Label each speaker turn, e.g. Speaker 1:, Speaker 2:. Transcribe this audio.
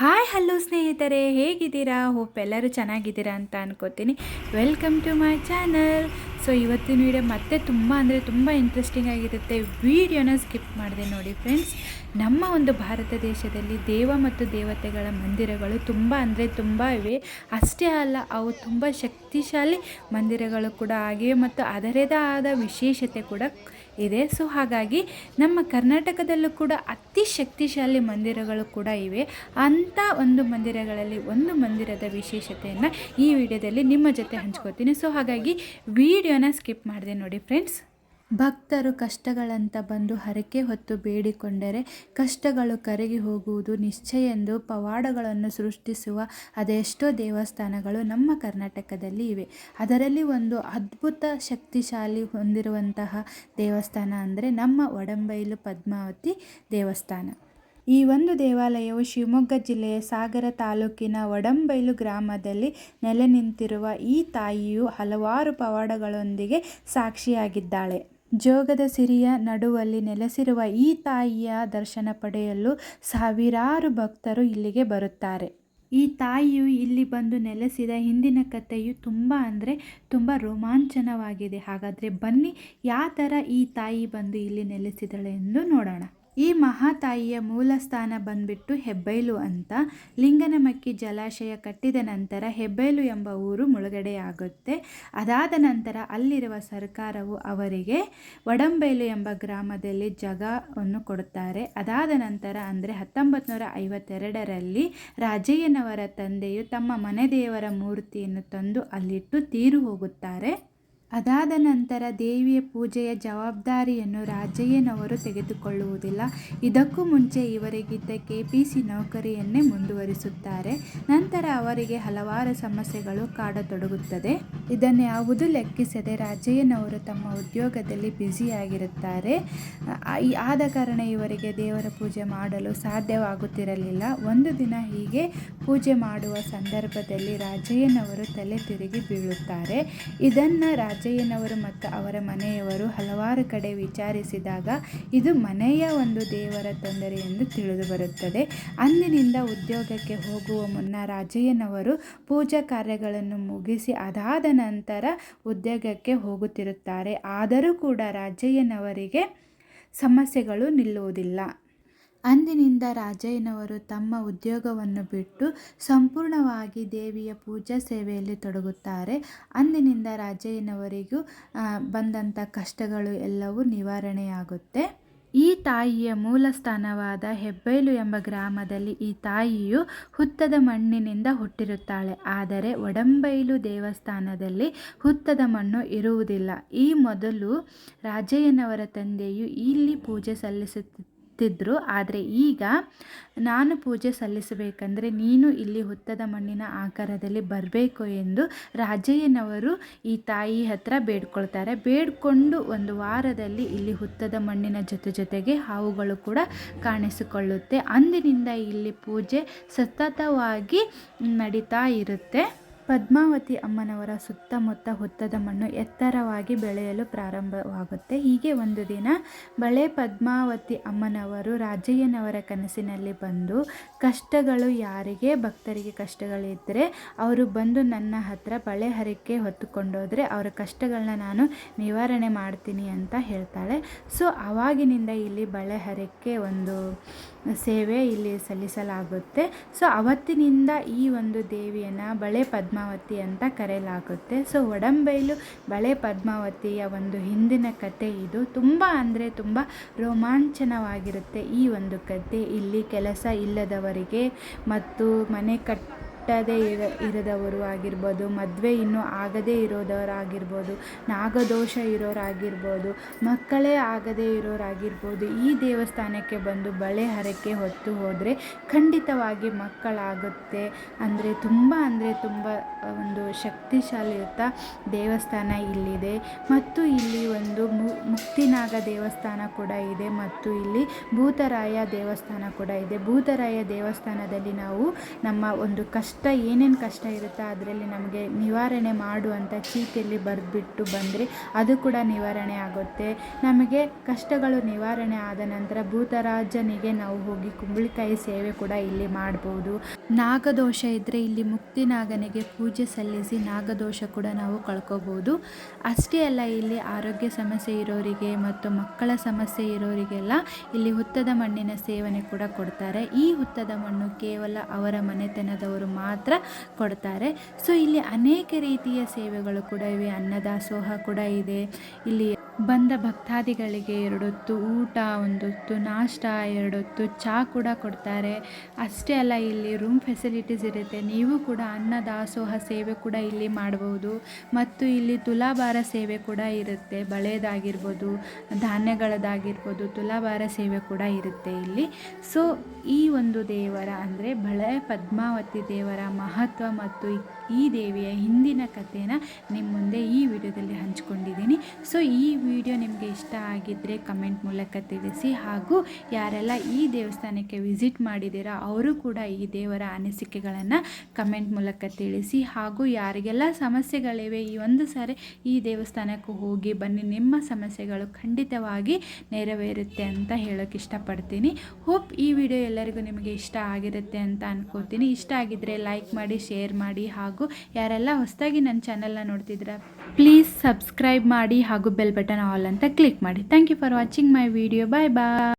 Speaker 1: Hi hello ಸ್ನೇಹಿತರೆ. ಹೇಗಿದ್ದೀರಾ? Hope ಎಲ್ಲರೂ ಚೆನ್ನಾಗಿದ್ದೀರಾ ಅಂತ ಅನ್ಕೋತೀನಿ. Welcome to my channel so ಇವತ್ತಿನ ವಿಡಿಯೋ ಮತ್ತೆ ತುಂಬ ಅಂದರೆ ತುಂಬ ಇಂಟ್ರೆಸ್ಟಿಂಗ್ ಆಗಿರುತ್ತೆ. ವೀಡಿಯೋನ ಸ್ಕಿಪ್ ಮಾಡಿದೆ ನೋಡಿ ಫ್ರೆಂಡ್ಸ್ ನಮ್ಮ ಒಂದು ಭಾರತ ದೇಶದಲ್ಲಿ ದೇವ ಮತ್ತು ದೇವತೆಗಳ ಮಂದಿರಗಳು ತುಂಬ ಅಂದರೆ ತುಂಬ ಇವೆ. ಅಷ್ಟೇ ಅಲ್ಲ, ಅವು ತುಂಬ ಶಕ್ತಿಶಾಲಿ ಮಂದಿರಗಳು ಕೂಡ ಆಗಿವೆ ಮತ್ತು ಅದರದೇ ಆದ ವಿಶೇಷತೆ ಕೂಡ ಇದೆ. ಸೊ ಹಾಗಾಗಿ ನಮ್ಮ ಕರ್ನಾಟಕದಲ್ಲೂ ಕೂಡ ಅತಿ ಶಕ್ತಿಶಾಲಿ ಮಂದಿರಗಳು ಕೂಡ ಇವೆ. ಅಂಥ ಒಂದು ಮಂದಿರಗಳಲ್ಲಿ ಒಂದು ಮಂದಿರದ ವಿಶೇಷತೆಯನ್ನು ಈ ವಿಡಿಯೋದಲ್ಲಿ ನಿಮ್ಮ ಜೊತೆ ಹಂಚ್ಕೋತೀನಿ ಸೊ ಹಾಗಾಗಿ ವಿಡಿಯೋನ ಸ್ಕಿಪ್ ಮಾಡಿದೆ ನೋಡಿ ಫ್ರೆಂಡ್ಸ್ ಭಕ್ತರು ಕಷ್ಟಗಳಂತ ಬಂದು ಹರಕೆ ಹೊತ್ತು ಬೇಡಿಕೊಂಡರೆ ಕಷ್ಟಗಳು ಕರಗಿ ಹೋಗುವುದು ನಿಶ್ಚಯ ಎಂದು ಪವಾಡಗಳನ್ನು ಸೃಷ್ಟಿಸುವ ಅದೆಷ್ಟೋ ದೇವಸ್ಥಾನಗಳು ನಮ್ಮ ಕರ್ನಾಟಕದಲ್ಲಿ ಇವೆ. ಅದರಲ್ಲಿ ಒಂದು ಅದ್ಭುತ ಶಕ್ತಿಶಾಲಿ ಹೊಂದಿರುವಂತಹ ದೇವಸ್ಥಾನ ಅಂದರೆ ನಮ್ಮ ಒಡಂಬೈಲು ಪದ್ಮಾವತಿ ದೇವಸ್ಥಾನ. ಈ ಒಂದು ದೇವಾಲಯವು ಶಿವಮೊಗ್ಗ ಜಿಲ್ಲೆಯ ಸಾಗರ ತಾಲೂಕಿನ ಒಡಂಬೈಲು ಗ್ರಾಮದಲ್ಲಿ ನೆಲೆ ನಿಂತಿರುವ ಈ ತಾಯಿಯು ಹಲವಾರು ಪವಾಡಗಳೊಂದಿಗೆ ಸಾಕ್ಷಿಯಾಗಿದ್ದಾಳೆ. ಜೋಗದ ಸಿರಿಯ ನಡುವಲ್ಲಿ ನೆಲೆಸಿರುವ ಈ ತಾಯಿಯ ದರ್ಶನ ಪಡೆಯಲು ಸಾವಿರಾರು ಭಕ್ತರು ಇಲ್ಲಿಗೆ ಬರುತ್ತಾರೆ. ಈ ತಾಯಿಯು ಇಲ್ಲಿ ಬಂದು ನೆಲೆಸಿದ ಹಿಂದಿನ ಕಥೆಯು ತುಂಬ ಅಂದರೆ ತುಂಬ ರೋಮಾಂಚನವಾಗಿದೆ. ಹಾಗಾದರೆ ಬನ್ನಿ ಯಾವ ಥರ ಈ ತಾಯಿ ಬಂದು ಇಲ್ಲಿ ನೆಲೆಸಿದಳೆ ಎಂದು ನೋಡೋಣ. ಈ ಮಹಾತಾಯಿಯ ಮೂಲ ಸ್ಥಾನ ಬಂದ್ಬಿಟ್ಟು ಹೆಬ್ಬೈಲು ಅಂತ. ಲಿಂಗನಮಕ್ಕಿ ಜಲಾಶಯ ಕಟ್ಟಿದ ನಂತರ ಹೆಬ್ಬೈಲು ಎಂಬ ಊರು ಮುಳುಗಡೆಯಾಗುತ್ತೆ. ಅದಾದ ನಂತರ ಅಲ್ಲಿರುವ ಸರ್ಕಾರವು ಅವರಿಗೆ ವಡಂಬೈಲು ಎಂಬ ಗ್ರಾಮದಲ್ಲಿ ಜಗವನ್ನು ಕೊಡುತ್ತಾರೆ. ಅದಾದ ನಂತರ ಅಂದರೆ ಹತ್ತೊಂಬತ್ತು ನೂರ ಐವತ್ತೆರಡರಲ್ಲಿ ರಾಜಯ್ಯನವರ ತಂದೆಯು ತಮ್ಮ ಮನೆ ದೇವರ ಮೂರ್ತಿಯನ್ನು ತಂದು ಅಲ್ಲಿಟ್ಟು ತೀರು ಹೋಗುತ್ತಾರೆ. ಅದಾದ ನಂತರ ದೇವಿಯ ಪೂಜೆಯ ಜವಾಬ್ದಾರಿಯನ್ನು ರಾಜಯ್ಯನವರು ತೆಗೆದುಕೊಳ್ಳುವುದಿಲ್ಲ. ಇದಕ್ಕೂ ಮುಂಚೆ ಇವರಿಗಿದ್ದ ಕೆ ಪಿ ಸಿ ನೌಕರಿಯನ್ನೇ ಮುಂದುವರಿಸುತ್ತಾರೆ. ನಂತರ ಅವರಿಗೆ ಹಲವಾರು ಸಮಸ್ಯೆಗಳು ಕಾಡತೊಡಗುತ್ತದೆ. ಇದನ್ನು ಯಾವುದು ಲೆಕ್ಕಿಸದೆ ರಾಜಯ್ಯನವರು ತಮ್ಮ ಉದ್ಯೋಗದಲ್ಲಿ ಬ್ಯುಸಿಯಾಗಿರುತ್ತಾರೆ. ಆದ ಕಾರಣ ಇವರಿಗೆ ದೇವರ ಪೂಜೆ ಮಾಡಲು ಸಾಧ್ಯವಾಗುತ್ತಿರಲಿಲ್ಲ. ಒಂದು ದಿನ ಹೀಗೆ ಪೂಜೆ ಮಾಡುವ ಸಂದರ್ಭದಲ್ಲಿ ರಾಜಯ್ಯನವರು ತಲೆ ತಿರುಗಿ ಬೀಳುತ್ತಾರೆ. ಇದನ್ನು ರಾಜ ಅಜ್ಜಯ್ಯನವರು ಮತ್ತು ಅವರ ಮನೆಯವರು ಹಲವಾರು ಕಡೆ ವಿಚಾರಿಸಿದಾಗ ಇದು ಮನೆಯ ಒಂದು ದೇವರ ತೊಂದರೆ ಎಂದು ತಿಳಿದು ಬರುತ್ತದೆ. ಅಂದಿನಿಂದ ಉದ್ಯೋಗಕ್ಕೆ ಹೋಗುವ ಮುನ್ನ ರಾಜಯ್ಯನವರು ಪೂಜಾ ಕಾರ್ಯಗಳನ್ನು ಮುಗಿಸಿ ಅದಾದ ನಂತರ ಉದ್ಯೋಗಕ್ಕೆ ಹೋಗುತ್ತಿರುತ್ತಾರೆ. ಆದರೂ ಕೂಡ ರಾಜಯ್ಯನವರಿಗೆ ಸಮಸ್ಯೆಗಳು ನಿಲ್ಲುವುದಿಲ್ಲ. ಅಂದಿನಿಂದ ರಾಜಯ್ಯನವರು ತಮ್ಮ ಉದ್ಯೋಗವನ್ನು ಬಿಟ್ಟು ಸಂಪೂರ್ಣವಾಗಿ ದೇವಿಯ ಪೂಜಾ ಸೇವೆಯಲ್ಲಿ ತೊಡಗುತ್ತಾರೆ. ಅಂದಿನಿಂದ ರಾಜಯ್ಯನವರಿಗೂ ಬಂದಂಥ ಕಷ್ಟಗಳು ಎಲ್ಲವೂ ನಿವಾರಣೆಯಾಗುತ್ತೆ. ಈ ತಾಯಿಯ ಮೂಲ ಸ್ಥಾನವಾದ ಹೆಬ್ಬೈಲು ಎಂಬ ಗ್ರಾಮದಲ್ಲಿ ಈ ತಾಯಿಯು ಹುತ್ತದ ಮಣ್ಣಿನಿಂದ ಹುಟ್ಟಿರುತ್ತಾಳೆ. ಆದರೆ ಒಡಂಬೈಲು ದೇವಸ್ಥಾನದಲ್ಲಿ ಹುತ್ತದ ಮಣ್ಣು ಇರುವುದಿಲ್ಲ. ಈ ಮೊದಲು ರಾಜಯ್ಯನವರ ತಂದೆಯು ಇಲ್ಲಿ ಪೂಜೆ ಸಲ್ಲಿಸುತ್ತಿದ್ದ ತಿದ್ರು ಆದರೆ ಈಗ ನಾನು ಪೂಜೆ ಸಲ್ಲಿಸಬೇಕಂದ್ರೆ ನೀನು ಇಲ್ಲಿ ಹುತ್ತದ ಮಣ್ಣಿನ ಆಕಾರದಲ್ಲಿ ಬರಬೇಕು ಎಂದು ರಾಜಯ್ಯನವರು ಈ ತಾಯಿ ಹತ್ರ ಬೇಡ್ಕೊಳ್ತಾರೆ. ಬೇಡ್ಕೊಂಡು ಒಂದು ವಾರದಲ್ಲಿ ಇಲ್ಲಿ ಹುತ್ತದ ಮಣ್ಣಿನ ಜೊತೆ ಜೊತೆಗೆ ಹಾವುಗಳು ಕೂಡ ಕಾಣಿಸಿಕೊಳ್ಳುತ್ತೆ. ಅಂದಿನಿಂದ ಇಲ್ಲಿ ಪೂಜೆ ಸತತವಾಗಿ ನಡೀತಾ ಇರುತ್ತೆ. ಪದ್ಮಾವತಿ ಅಮ್ಮನವರ ಸುತ್ತಮುತ್ತ ಹುತ್ತದ ಮಣ್ಣು ಎತ್ತರವಾಗಿ ಬೆಳೆಯಲು ಪ್ರಾರಂಭವಾಗುತ್ತೆ. ಹೀಗೆ ಒಂದು ದಿನ ಬಳೆ ಪದ್ಮಾವತಿ ಅಮ್ಮನವರು ರಾಜಯ್ಯನವರ ಕನಸಿನಲ್ಲಿ ಬಂದು, ಕಷ್ಟಗಳು ಯಾರಿಗೆ? ಭಕ್ತರಿಗೆ ಕಷ್ಟಗಳಿದ್ದರೆ ಅವರು ಬಂದು ನನ್ನ ಹತ್ರ ಬಳೆ ಹರಕೆ ಹೊತ್ತುಕೊಂಡೋದ್ರೆ ಅವರ ಕಷ್ಟಗಳನ್ನ ನಾನು ನಿವಾರಣೆ ಮಾಡ್ತೀನಿ ಅಂತ ಹೇಳ್ತಾಳೆ. ಸೊ ಆವಾಗಿನಿಂದ ಇಲ್ಲಿ ಬಳೆ ಹರಕೆ ಒಂದು ಸೇವೆ ಇಲ್ಲಿ ಸಲ್ಲಿಸಲಾಗುತ್ತೆ. ಸೊ, ಅವತ್ತಿನಿಂದ ಈ ಒಂದು ದೇವಿಯನ್ನು ಬಳೆ ಪದ್ಮಾವತಿ ಅಂತ ಕರೆಯಲಾಗುತ್ತೆ. ಸೊ ಒಡಂಬೈಲು ಬಳೆ ಪದ್ಮಾವತಿಯ ಒಂದು ಹಿಂದಿನ ಕತೆ ಇದು. ತುಂಬ ಅಂದರೆ ತುಂಬ ರೋಮಾಂಚನವಾಗಿರುತ್ತೆ ಈ ಒಂದು ಕತೆ. ಇಲ್ಲಿ ಕೆಲಸ ಇಲ್ಲದವರಿಗೆ ಮತ್ತು ಮನೆ ಕಟ್ ಕಟ್ಟದೇ ಇರ, ಇರದವರು ಆಗಿರ್ಬೋದು, ಮದುವೆ ಇನ್ನೂ ಆಗದೇ ಇರೋದವರಾಗಿರ್ಬೋದು, ನಾಗದೋಷ ಇರೋರಾಗಿರ್ಬೋದು, ಮಕ್ಕಳೇ ಆಗದೇ ಇರೋರಾಗಿರ್ಬೋದು, ಈ ದೇವಸ್ಥಾನಕ್ಕೆ ಬಂದು ಬಳೆ ಹರಕೆ ಹೊತ್ತು ಹೋದರೆ ಖಂಡಿತವಾಗಿ ಮಕ್ಕಳಾಗುತ್ತೆ. ಅಂದರೆ ತುಂಬ ಅಂದರೆ ತುಂಬ ಒಂದು ಶಕ್ತಿಶಾಲಿಯುತ ದೇವಸ್ಥಾನ ಇಲ್ಲಿದೆ. ಮತ್ತು ಇಲ್ಲಿ ಒಂದು ಮುಕ್ತಿನಾಗ ದೇವಸ್ಥಾನ ಕೂಡ ಇದೆ. ಮತ್ತು ಇಲ್ಲಿ ಭೂತರಾಯ ದೇವಸ್ಥಾನ ಕೂಡ ಇದೆ. ಭೂತರಾಯ ದೇವಸ್ಥಾನದಲ್ಲಿ ನಾವು ನಮ್ಮ ಒಂದು ಕಷ್ಟ ಏನೇನು ಕಷ್ಟ ಇರುತ್ತೋ ಅದರಲ್ಲಿ ನಮಗೆ ನಿವಾರಣೆ ಮಾಡುವಂಥ ಚೀಟಿಯಲ್ಲಿ ಬರೆದ್ಬಿಟ್ಟು ಬಂದರೆ ಅದು ಕೂಡ ನಿವಾರಣೆ ಆಗುತ್ತೆ. ನಮಗೆ ಕಷ್ಟಗಳು ನಿವಾರಣೆ ಆದ ನಂತರ ಭೂತರಾಜನಿಗೆ ನಾವು ಹೋಗಿ ಕುಂಬಳಕಾಯಿ ಸೇವೆ ಕೂಡ ಇಲ್ಲಿ ಮಾಡ್ಬೋದು. ನಾಗದೋಷ ಇದ್ದರೆ ಇಲ್ಲಿ ಮುಕ್ತಿನಾಗನಿಗೆ ಪೂಜೆ ಸಲ್ಲಿಸಿ ನಾಗದೋಷ ಕೂಡ ನಾವು ಕಳ್ಕೋಬೋದು. ಅಷ್ಟೇ ಅಲ್ಲ, ಇಲ್ಲಿ ಆರೋಗ್ಯ ಸಮಸ್ಯೆ ಇರೋರಿಗೆ ಮತ್ತು ಮಕ್ಕಳ ಸಮಸ್ಯೆ ಇರೋರಿಗೆಲ್ಲ ಇಲ್ಲಿ ಹುತ್ತದ ಮಣ್ಣಿನ ಸೇವನೆ ಕೂಡ ಕೊಡ್ತಾರೆ. ಈ ಹುತ್ತದ ಮಣ್ಣು ಕೇವಲ ಅವರ ಮನೆತನದವರು ಮಾತ್ರ ಕೊಡ್ತಾರೆ. ಸೊ ಇಲ್ಲಿ ಅನೇಕ ರೀತಿಯ ಸೇವೆಗಳು ಕೂಡ ಇವೆ. ಅನ್ನದಾಸೋಹ ಕೂಡ ಇದೆ. ಇಲ್ಲಿ ಬಂದ ಭಕ್ತಾದಿಗಳಿಗೆ ಎರಡೊತ್ತು ಊಟ, ಒಂದೊತ್ತು ನಾಷ್ಟ, ಎರಡೊತ್ತು ಚಹಾ ಕೂಡ ಕೊಡ್ತಾರೆ. ಅಷ್ಟೇ ಅಲ್ಲ, ಇಲ್ಲಿ ರೂಮ್ ಫೆಸಿಲಿಟೀಸ್ ಇರುತ್ತೆ. ನೀವು ಕೂಡ ಅನ್ನ, ದಾಸೋಹ ಸೇವೆ ಕೂಡ ಇಲ್ಲಿ ಮಾಡ್ಬೋದು. ಮತ್ತು ಇಲ್ಲಿ ತುಲಾಭಾರ ಸೇವೆ ಕೂಡ ಇರುತ್ತೆ. ಬಳೆದಾಗಿರ್ಬೋದು ಧಾನ್ಯಗಳದಾಗಿರ್ಬೋದು, ತುಲಾಭಾರ ಸೇವೆ ಕೂಡ ಇರುತ್ತೆ ಇಲ್ಲಿ. ಸೊ ಈ ಒಂದು ದೇವರ ಅಂದರೆ ಬಳೆ ಪದ್ಮಾವತಿ ದೇವರ ಮಹತ್ವ ಮತ್ತು ಈ ದೇವಿಯ ಹಿಂದಿನ ಕಥೆನ ನಿಮ್ಮ ಮುಂದೆ ಈ ವಿಡಿಯೋದಲ್ಲಿ ಹಂಚ್ಕೊಂಡಿದ್ದೀನಿ. ಸೊ ಈ ವಿಡಿಯೋ ನಿಮಗೆ ಇಷ್ಟ ಆಗಿದ್ದರೆ ಕಮೆಂಟ್ ಮೂಲಕ ತಿಳಿಸಿ. ಹಾಗೂ ಯಾರೆಲ್ಲ ಈ ದೇವಸ್ಥಾನಕ್ಕೆ ವಿಸಿಟ್ ಮಾಡಿದ್ದೀರಾ, ಅವರು ಕೂಡ ಈ ದೇವರ ಅನಿಸಿಕೆಗಳನ್ನು ಕಮೆಂಟ್ ಮೂಲಕ ತಿಳಿಸಿ. ಹಾಗೂ ಯಾರಿಗೆಲ್ಲ ಸಮಸ್ಯೆಗಳಿವೆ, ಈ ಒಂದು ಸಾರಿ ಈ ದೇವಸ್ಥಾನಕ್ಕೆ ಹೋಗಿ ಬನ್ನಿ, ನಿಮ್ಮ ಸಮಸ್ಯೆಗಳು ಖಂಡಿತವಾಗಿ ನೆರವೇರುತ್ತೆ ಅಂತ ಹೇಳೋಕ್ಕೆ ಇಷ್ಟಪಡ್ತೀನಿ. ಹೋಪ್ ಈ ವಿಡಿಯೋ ಎಲ್ಲರಿಗೂ ನಿಮಗೆ ಇಷ್ಟ ಆಗಿರುತ್ತೆ ಅಂತ ಅಂದ್ಕೋತೀನಿ ಇಷ್ಟ ಆಗಿದ್ದರೆ ಲೈಕ್ ಮಾಡಿ, ಶೇರ್ ಮಾಡಿ. ಹಾಗೂ ಯಾರೆಲ್ಲ ಹೊಸದಾಗಿ ನನ್ನ ಚಾನಲ್ನ ನೋಡ್ತಿದ್ದೀರಾ ಪ್ಲೀಸ್ ಸಬ್ಸ್ಕ್ರೈಬ್ ಮಾಡಿ ಹಾಗೂ ಬೆಲ್ ಬಟನ್ ಆಲ್ ಅಂತ ಕ್ಲಿಕ್ ಮಾಡಿ. Thank you for watching my video bye bye